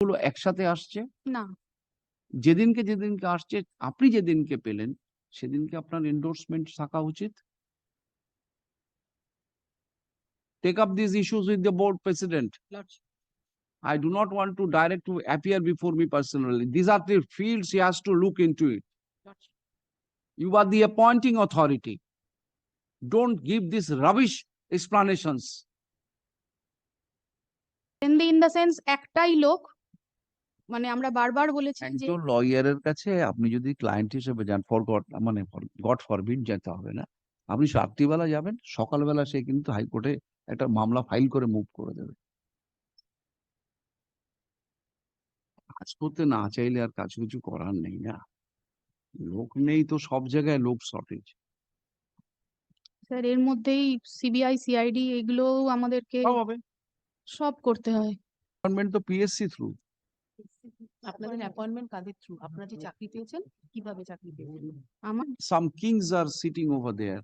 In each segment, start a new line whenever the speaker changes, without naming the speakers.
গুলো একসাথে আসছে
না
যেদিনকে যেদিনকে আসছে আপনি যেদিনকে পেলেন সেদিনকে আপনার এন্ডোর্সমেন্ট থাকা উচিত take up this issues with the board president I do not want to direct to appear before me personally. These are the fields he has to look into it. You are the appointing authority. Don't give these rubbish explanations.
In in the sense একটাই লোক মানে আমরা বারবার বলেছি যে
একজন লয়ারের কাছে আপনি যদি ক্লায়েন্ট হিসেবে যান ফর গড মানে গড ফরবিড যেতে হবে না। আপনি রাত্রিবেলা যাবেন সকালবেলা সে কিন্তু হাইকোর্টে একটা মামলা ফাইল করে মুভ করে দেবে। কাজ করতে না চাইলে আর কাজ কিছু করার নেই না। লোক নেই তো সব জায়গায় লোক শর্টেজ
স্যার এর মধ্যেই সিবিআই সিআইডি এগুলোও আমাদেরকে
সব
করতে হয়।
গভর্নমেন্ট তো পিএসসি থ্রু
আপনাদের অ্যাপয়েন্টমেন্ট কাদের থ্রু আপনারা যে চাকরি পেয়েছেন কীভাবে চাকরি পেয়েছেন?
আমার
some kings are sitting over there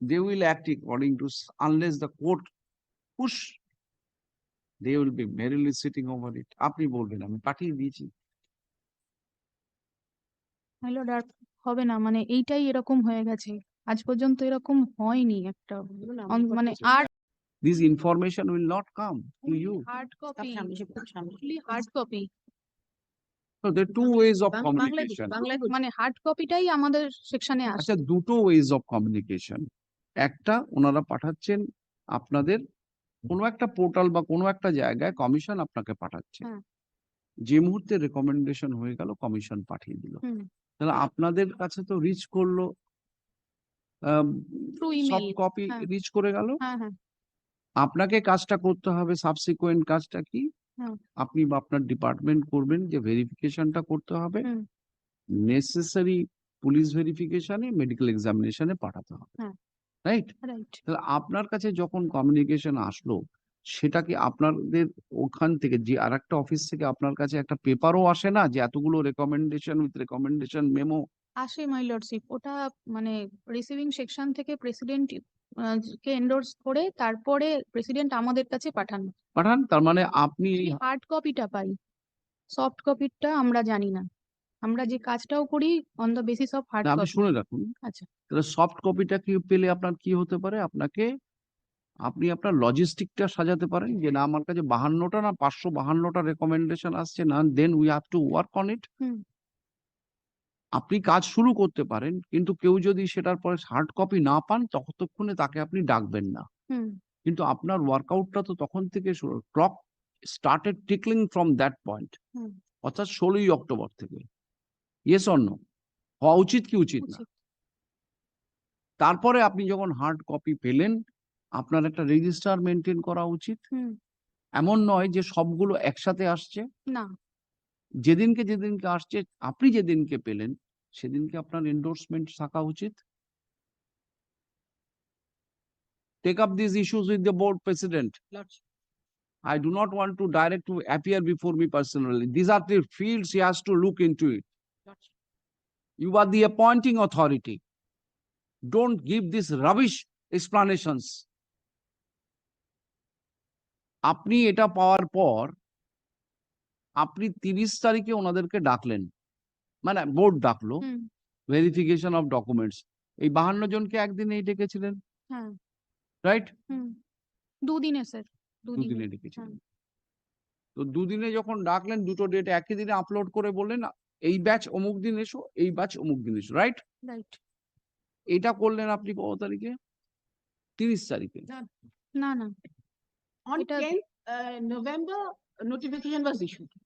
they will act according to unless the court push they will be merrily sitting over it আপনি বলবেন আমি পাঠিয়ে দিয়েছি।
হ্যালো ডার হবে না মানে এইটাই এরকম হয়ে গেছে। আজ পর্যন্ত এরকম হয়নি একটা। মানে আর
this information will not come to you
hard copy
hard copy
So there are two ways of communication.
মানে হার্ড কপিটাই আমাদের সেকশনে আসে
আচ্ছা দুটো ways of communication. একটা ওনারা পাঠাচ্ছেন আপনাদের কোনো একটা পোর্টাল বা কোনো একটা জায়গায় কমিশন আপনাকে পাঠাচ্ছে।
হ্যাঁ।
যে মুহূর্তে রেকমেন্ডেশন হয়ে গেল কমিশন পাঠিয়ে দিল। তাহলে আপনাদের কাছে তো রিচ করল সব কপি
হ্যাঁ।
রিচ করে গেল
হ্যাঁ হ্যাঁ
আপনাকে কাজটা করতে হবে সাবসিকুয়েন্ট কাজটা কি
হুম।
আপনি বা আপনার ডিপার্টমেন্ট করবেন যে ভেরিফিকেশনটা করতে হবে
হুম।
নেসেসারি পুলিশ ভেরিফিকেশনে মেডিকেল এক্সামিনেশনে পাঠাতে হবে
হ্যাঁ।
রাইট
রাইট
তাহলে আপনার কাছে যখন কমিউনিকেশন আসলো সেটা কি আপনাদের ওখান থেকে যে আরেকটা অফিস থেকে আপনার কাছে একটা পেপারও আসে না যে এতগুলো রেকমেন্ডেশন উইথ রেকমেন্ডেশন মেমো
আসে মাই লর্ডশিপ ওটা মানে রিসিভিং সেকশন থেকে প্রেসিডেন্ট কে এন্ডোর্স করে তারপরে প্রেসিডেন্ট আমাদের কাছে পাঠান।
পাঠান তার মানে আপনি
হার্ড কপিটা পাই। সফট কপিটা আমরা জানি না। আমরা যে কাজটাও করি on the basis of
hard আপনি
কপি
শুনে রাখুন।
আচ্ছা।
তাহলে সফট কপিটা কি পেলে আপনার কি হতে পারে? আপনাকে আপনি আপনার লজিস্টিকটা সাজাতে পারেন যে না আমার কাছে বাহান্নটা না পাঁচশো বাহান্নটা রেকমেন্ডেশন আসছে না then we have to work on
it.
আপনি কাজ শুরু করতে পারেন কিন্তু কেউ যদি সেটার পরে হার্ড কপি না পান ততক্ষণে তাকে আপনি ডাকবেন না।
হুম।
কিন্তু আপনার ওয়ার্কআউটটা তো তখন থেকে clock started tickling from that
point
অর্থাৎ ষোলোই অক্টোবর থেকে। ইয়েস অন্য হওয়া উচিত কি উচিত না? তারপরে আপনি যখন হার্ড কপি পেলেন আপনার একটা রেজিস্টার মেনটেন করা উচিত। এমন নয় যে সবগুলো একসাথে আসছে।
না।
যেদিনকে যেদিনকে আসছে আপনি যেদিনকে পেলেন সেদিনকে আপনার এন্ডোর্সমেন্ট থাকা উচিত up this issues with the board president
Lordship,
I do not want to direct to appear before me personally. These are the fields he has to look into it. You are the appointing authority. Don't give these rubbish explanations. আপনি এটা পাওয়ার পর আপনি তিরিশ তারিখে ওনাদেরকে ডাকলেন। মানে board ডাকলো। ভেরিফিকেশন অফ ডকুমেন্টস এই বাহান্ন জনকে একদিনেই ডেকেছিলেন।
হ্যাঁ।
রাইট
দুদিনে স্যার। দুদিনে।
ডেকেছিলেন। তো দুদিনে যখন ডাকলেন দুটো ডেট একই দিনে আপলোড করে বললেন এই ব্যাচ অমুক দিন এসো এই ব্যাচ অমুক দিন এসো। রাইট
রাইট
এটা করলেন আপনি কত তারিখে? তিরিশ তারিখে।
না। না
On
It has-
tenth uh, November, notification was issued.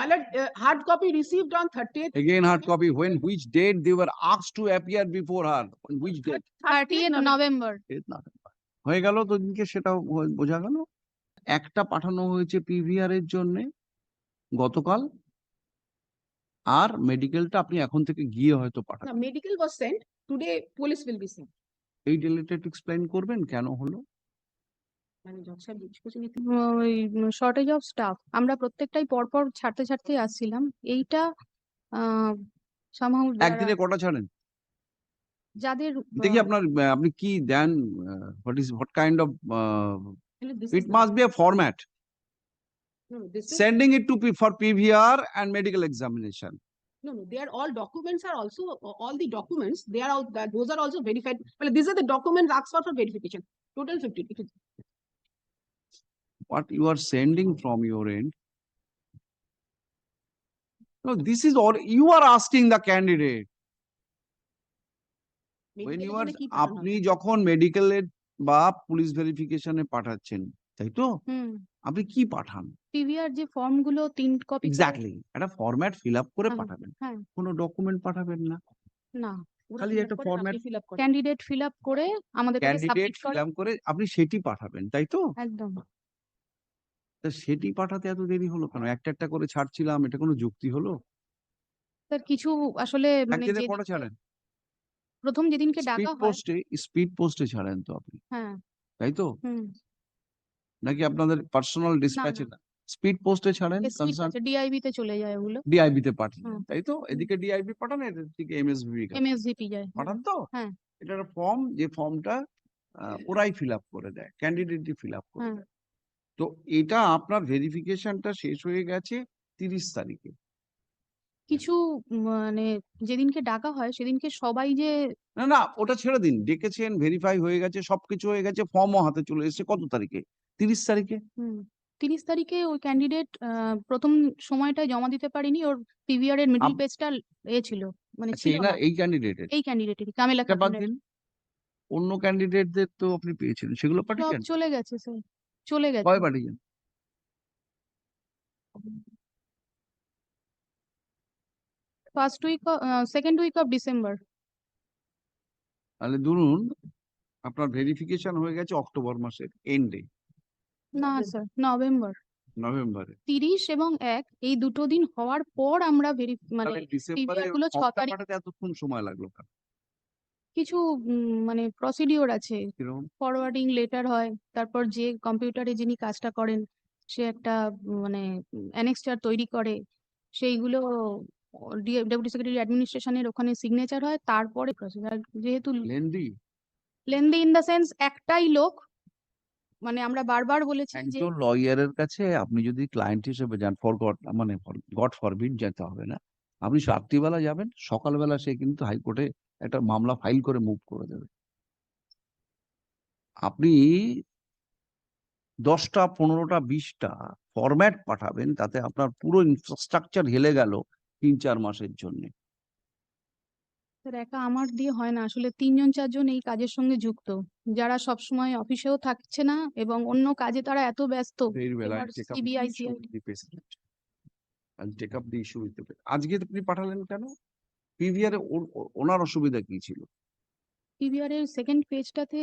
My lord, uh, hard copy received on thirtieth.
Again hard copy, when which date they were asked to appear before her, on which date?
Thirty November
Eighth November. হয়ে গেল তো দিনকে সেটাও হয়ে- বোঝা গেল একটা পাঠানো হয়েছে পিভিআর এর জন্য গতকাল আর মেডিকেলটা আপনি এখন থেকে গিয়ে হয়তো পাঠান
medical was sent, today police will be sent.
এই ডিলেটা একটু এক্সপ্লেইন করবেন কেন হলো
মানে জজ সাহেব জিজ্ঞেস করছেন
ওই শর্টেজ অফ স্টাফ আমরা প্রত্যেকটাই পরপর ছাড়তে ছাড়তেই আসছিলাম এইটা যারা-
একদিনে কটা ছাড়েন
যাদের
দেখি আপনার আপনি কি
then
what
is
what kind of it
must be a format
sending it to P for PVR and medical examination.
no, no, they are all documents are also, uh, all the documents, they are that those are also verified. Well, these are the documents asked for for verification, total fifty.
What you are sending from your end. No, this is all, you are asking the candidate. When you are,
এ?
আপনি যখন মেডিকেলের বা police ভেরিফিকেশনে পাঠাচ্ছেন, তাই তো? আপনি কি পাঠান?
পিভিআর যে ফর্মগুলো তিন কপি
এক্স্যাক্টলি একটা ফরম্যাট ফিল আপ করে পাঠাবেন।
হ্যাঁ।
কোনো ডকুমেন্ট পাঠাবেন না।
না
খালি
fill up
একটা
করেন।
ক্যান্ডিডেট ফিল আপ করে আমাদের
ক্যান্ডিডেট ফিল আপ করে আপনি সেটি পাঠাবেন, তাই তো?
একদম
তা সেটি পাঠাতে এত দেরি হলো কেন? একটা একটা করে ছাড়ছিলাম, এটা কোনো যুক্তি হলো?
স্যার কিছু আসলে মানে
একদিনে কটা ছাড়েন?
প্রথম যেদিনকে
স্পিড
ডাকা হয়
পোস্টে স্পিড পোস্টে ছাড়েন তো আপনি,
হ্যাঁ
তাই তো?
হুম
নাকি আপনাদের পার্সোনাল ডিসপ্যাচে না? স্পিড পোস্টে ছাড়েন কনসার্ন
ডিআইবি তে চলে যায় ওগুলো
ডিআইবি তে পাঠান,
হুম।
তাই তো? এদিকে ডিআইবি পাঠান, এদিকে এমএসবি
এমএসজিপি যায় হুম,
পাঠান তো?
হ্যাঁ।
এটা একটা ফর্ম যে ফর্মটা ওরাই ফিল আপ করে দেয়, ক্যান্ডিডেটই ফিল আপ করে
হ্যাঁ।
দেয়। তো এটা আপনার ভেরিফিকেশনটা শেষ হয়ে গেছে তিরিশ তারিখে।
কিছু মানে যেদিনকে ডাকা হয় সেদিনকে সবাই যে
না না ওটা ছেড়ে দিন, ডেকেছেন, ভেরিফাই হয়ে গেছে, সবকিছু হয়ে গেছে, ফর্মও হাতে চলে এসেছে কত তারিখে? তিরিশ তারিখে?
তিরিশ তারিখে ওই ক্যান্ডিডেট প্রথম সময়টায় জমা দিতে পারেনি ওর পিভিআর এর মিডল পেজটা এ ছিল মানে
আচ্ছা
ছিল
এই না এই ক্যান্ডিডেটের
এই ক্যান্ডিডেটেরই কামেলা
বাদ দিন। অন্য ক্যান্ডিডেটদের তো আপনি পেয়েছিলেন, সেগুলো
সব
পাঠিয়েছেন?
চলে গেছে স্যার চলে গেছে
কবে পাঠিয়েছেন?
First week second week of December
তাহলে ধরুন আপনার ভেরিফিকেশন হয়ে গেছে অক্টোবর মাসের এন্ডে,
না স্যার নভেম্বর
নভেম্বরে।
তিরিশ এবং এক এই দুটো দিন হওয়ার পর আমরা ভেরি মানে
ডিসেম্বরে
গুলো ছ তারিখ-
পাঠাতে এতক্ষণ সময় লাগল কেন?
কিছু উম, মানে প্রসিডিওর আছে।
কীরকম?
ফরওয়ার্ডিং লেটার হয় তারপর যে কম্পিউটারে যিনি কাজটা করেন সে একটা উম, মানে অ্যানেক্সচার তৈরি করে। সেইগুলো ডেপুটি সেক্রেটারি অ্যাডমিনিস্ট্রেশনের ওখানে সিগনেচার হয় তারপরে যেহেতু
lengthy
lengthy in the sense একটাই লোক মানে আমরা বারবার বলেছি যে
একজন লয়ারের কাছে আপনি যদি ক্লায়েন্ট হিসেবে যান ফর গড মানে গড ফরবিড যেতে হবে না আপনি রাত্রিবেলা যাবেন সকালবেলা সে কিন্তু হাইকোর্টে একটা মামলা ফাইল করে মুভ করে দেবে। আপনি দশটা পনেরোটা বিশটা ফরম্যাট পাঠাবেন তাতে আপনার পুরো ইনফ্রাস্ট্রাকচার হেলে গেল তিন চার মাসের জন্য।
স্যার একা আমার দিয়ে হয় না। আসলে তিনজন চারজন এই কাজের সঙ্গে যুক্ত। যারা সবসময় অফিসেও থাকছে না এবং অন্য কাজে তারা এত ব্যস্ত
Very I'll take up the issue with the আজকে আপনি পাঠালেন কেন? পিভিআর ওনার অসুবিধা কি ছিল?
পিভিআর এর সেকেন্ড পেজটাতে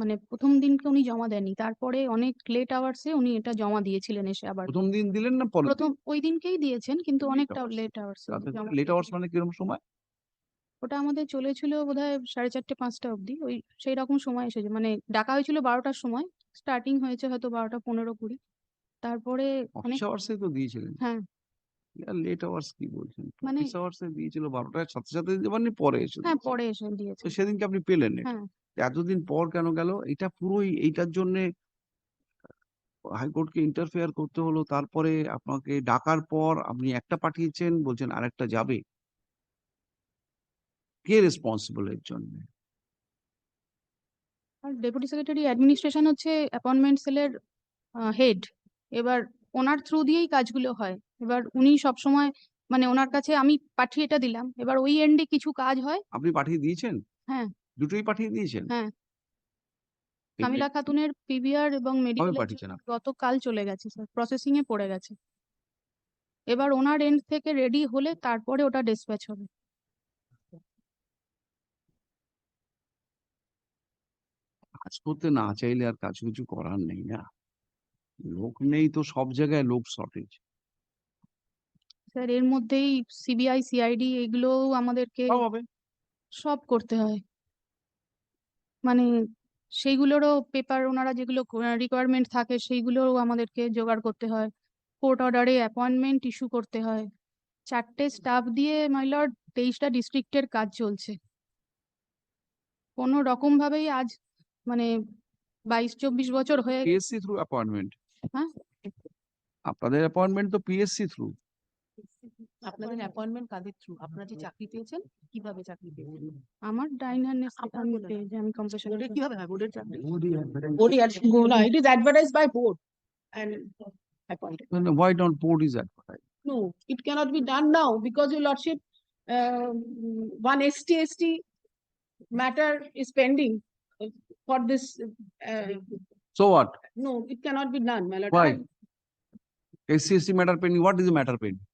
মানে প্রথম দিনকে উনি জমা দেননি তারপরে অনেক লেট আওয়ার্সে উনি এটা জমা দিয়েছিলেন এসে আবার
প্রথম দিন দিলেন না দিন?
প্রথম ওই দিনকেই দিয়েছেন কিন্তু অনেকটা লেট আওয়ার্সে
লেট আওয়ার্স। মানে কীরকম সময়?
ওটা আমাদের চলেছিল বোধহয় সাড়ে চারটে পাঁচটা অবধি ওই সেই রকম সময় এসেছে মানে ডাকা হয়েছিল বারোটার সময় স্টার্টিং হয়েছে হয়তো বারোটা পনেরো কুড়ি তারপরে অনেক
অফিস আওয়ার্সে তো দিয়েছিলেন।
হ্যাঁ
লেট আওয়ার্স কি বলছেন?
মানে
আওয়ার্সে দিয়েছিল বারোটার সাথে সাথে পারেননি পরে এসে
হ্যাঁ পরে এসে দিয়েছে
তো সেদিনকে আপনি পেলেন।
হ্যাঁ
এতদিন পর কেন গেল? এটা পুরোই এইটার জন্যে হাইকোর্টকে ইন্টারফেয়ার করতে হলো তারপরে আপনাকে ডাকার পর আপনি একটা পাঠিয়েছেন বলছেন আরেকটা যাবে। কে রেসপন্সিবল এর জন্য?
আর ডেপুটি সেক্রেটারি অ্যাডমিনিস্ট্রেশন হচ্ছে অ্যাপয়েন্টমেন্ট সেলের হেড এবার ওনার থ্রু দিয়েই কাজগুলো হয় এবার উনি সবসময় মানে ওনার কাছে আমি পাঠিয়ে এটা দিলাম এবার ওই এন্ডে কিছু কাজ হয়
আপনি পাঠিয়ে দিয়েছেন?
হ্যাঁ
দুটোই পাঠিয়ে দিয়েছেন?
হ্যাঁ কামিলা খাতুনের পিভিআর এবং মেডিকেল? গতকাল চলে গেছে স্যার প্রসেসিং এ পড়ে গেছে এবার ওনার এন্ড থেকে রেডি হলে তারপরে ওটা ডিসপ্যাচ হবে
কাজ করতে না চাইলে আর কাজ কিছু করার নেই না। লোক নেই তো সব জায়গায় লোক শর্টেজ।
স্যার এর মধ্যেই সিবিআই সিআইডি এগুলোও আমাদেরকে
সব হবে।
সব করতে হয়। মানে সেইগুলোরও পেপার ওনারা যেগুলো রিকোয়ারমেন্ট থাকে সেইগুলোও আমাদেরকে জোগাড় করতে হয়। কোর্ট অর্ডারে অ্যাপয়েন্টমেন্ট ইস্যু করতে হয়। চারটে স্টাফ দিয়ে মাই লর্ড তেইশটা ডিস্ট্রিক্টের কাজ চলছে। কোনো রকম ভাবেই আজ মানে বাইশ চব্বিশ বছর হয়ে
পিএসসি থ্রু অ্যাপয়েন্টমেন্ট
হ্যাঁ?
আপনাদের অ্যাপয়েন্টমেন্ট তো পিএসসি থ্রু
আপনাদের অ্যাপয়েন্টমেন্ট কাদের থ্রু আপনারা যে চাকরি পেয়েছেন কীভাবে চাকরি পেয়েছেন
আমার ডাইনার
আপনার
আমি পেয়েছি আমি কম্পিটিশন
বোর্ডের কীভাবে হয় বোর্ডের চাকরি
No, it is advertised by board and appointed.
why don't board is advertised
No, it cannot be done now because your lordship, um, one ST ST matter is pending uh, for this, uh,
so what
no, it cannot be done, my lord.
Why?
And
SCST matter pending what is the matter pending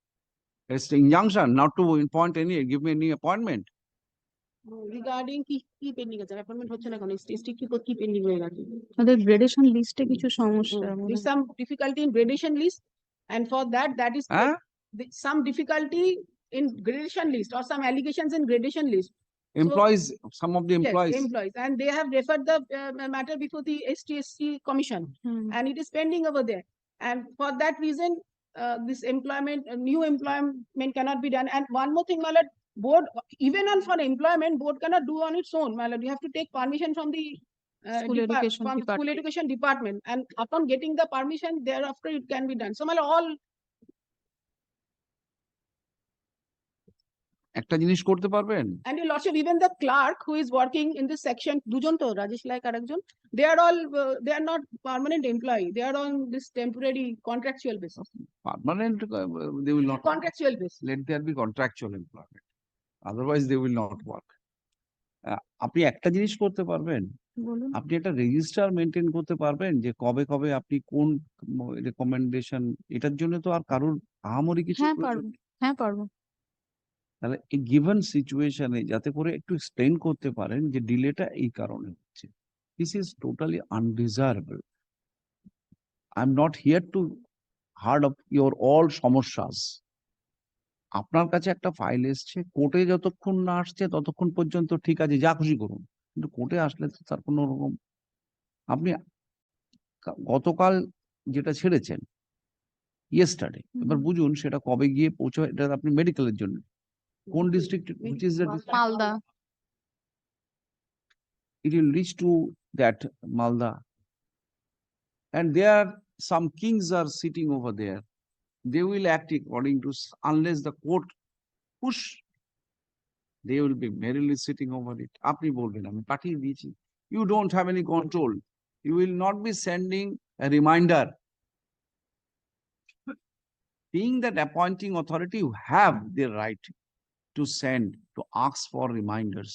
it's the injunction not to appoint any give me any appointment
Regarding কি কি pending আছে appointment হচ্ছে না কেন ST ST কি কি pending হয়ে গেছে?
তাদের গ্রেডেশন লিস্টে কিছু সমস্যা
No,
মনে
There's
হয়।
some difficulty in gradation list and for that, that is
huh?
the- some difficulty in gradation list or some allegations in gradation list.
employees some of the
Yes,
employees
Employees, and they have referred the uh, matter before the STSC commission.
Hmm,
and it is pending over there. And for that reason, uh, this employment, uh, new employment cannot be done. And one more thing, my lord, board, even on for employment, board cannot do on its own, my lord. You have to take permission from the uh,
School
depart-
education
from the school
department.
education department. And upon getting the permission, thereafter it can be done. So my lord, all,
একটা জিনিস করতে পারবেন?
And you lots of even the clerk who is working in this section দুজন তো Rajesh like আরেকজন they are all they are not permanent employee they are on this temporary contractual basis
permanent they will not
contractual basis
let there be contractual employment otherwise they will not work আপনি একটা জিনিস করতে পারবেন। আপনি একটা register maintain করতে পারবেন যে কবে কবে আপনি কোন রেকমেন্ডেশন এটার জন্য তো আর কারোর আহামরি কিছু
হ্যাঁ পারব। হ্যাঁ পারব।
তাহলে এই গিভেন সিচুয়েশনে যাতে করে একটু এক্সপ্লেন করতে পারেন যে ডিলেটা এই কারণে হচ্ছে। This is totally undeservable I am not here to hard of your all সমস্যাস। আপনার কাছে একটা ফাইল এসছে কোর্টে যতক্ষণ না আসছে ততক্ষণ পর্যন্ত ঠিক আছে যা খুশি করুন। কিন্তু কোর্টে আসলে তো তার কোনো রকম আপনি গতকাল যেটা ছেড়েছেন ইয়েস্টারডে এবার বুঝুন সেটা কবে গিয়ে পৌঁছায় এটা আপনি মেডিকেলের জন্য। কোন district which is the district?
Malda
it will reach to that Malda. And there some kings are sitting over there. They will act according to s- unless the court push. They will be merrily sitting over it. আপনি বলবেন আমি পাঠিয়ে দিয়েছি. You don't have any control. You will not be sending a reminder. Being that appointing authority, you have the right to send to ask for reminders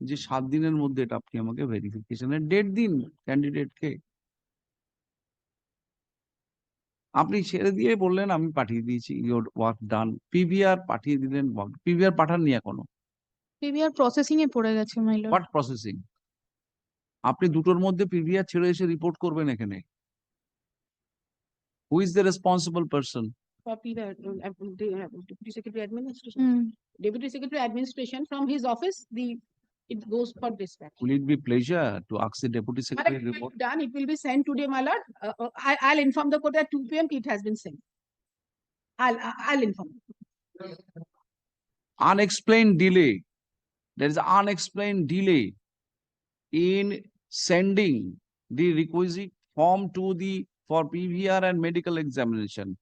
যে সাত দিনের মধ্যে এটা আপনি আমাকে ভেরিফিকেশনের ডেট দিন ক্যান্ডিডেটকে আপনি ছেড়ে দিয়ে বললেন আমি পাঠিয়ে দিয়েছি ইউর ওয়ার্ক ডান পিভিআর পাঠিয়ে দিলেন পিভিআর পাঠাননি এখনও।
পিভিআর প্রসেসিং এ পড়ে গেছে মাই লর্ড
হোয়াট প্রসেসিং আপনি দুটোর মধ্যে পিভিআর ছেড়ে এসে রিপোর্ট করবেন এখানে। Who is the responsible person
copy the uh, deputy secretary administration.
Mm.
Deputy secretary administration from his office, the it goes for dispatch.
Will it be pleasure to ask the
deputy
secretary
it report? Done. It will be sent today, my lord. Uh, uh I, will inform the court at 2 p.m. It has been sent. I'll I'll inform.
Unexplained delay. There is unexplained delay in sending the requisite form to the for PVR and medical examination.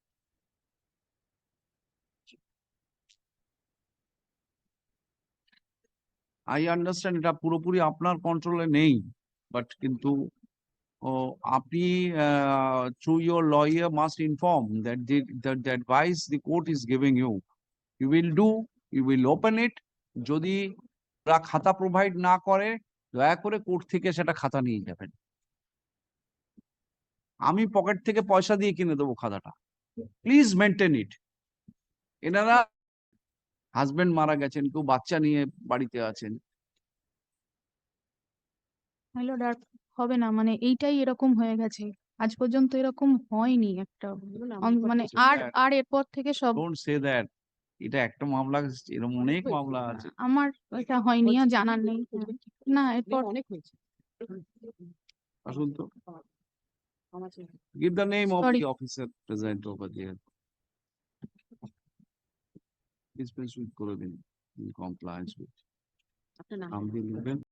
I understand এটা পুরোপুরি আপনার কন্ট্রোলে নেই but কিন্তু, ও, আপনি through your lawyer must inform that the that that vice the court is giving you you will do you will open it যদি ওরা খাতা প্রোভাইড না করে, দয়া করে কোর্ট থেকে সেটা খাতা নিয়ে যাবেন। আমি পকেট থেকে পয়সা দিয়ে কিনে দেবো খাতাটা। প্লিজ মেনটেন ইট এনারা হাজবেন্ড মারা গেছেন কেউ বাচ্চা নিয়ে বাড়িতে আছেন।
হ্যালো ডার্ক হবে না মানে এইটাই এরকম হয়ে গেছে। আজ পর্যন্ত এরকম হয়নি একটা। মানে আর আর এরপর থেকে সব
ডোন্ট সে দ্যাট এটা একটা মামলা এরকম অনেক মামলা আছে।
আমার এটা হয়নি আর জানার নেই। না এরপর
অনেক হয়েছে।
আসুন তো। give the name of
Sorry.
the officer present over dispense with Corbin in compliance with.
After
nine. Um,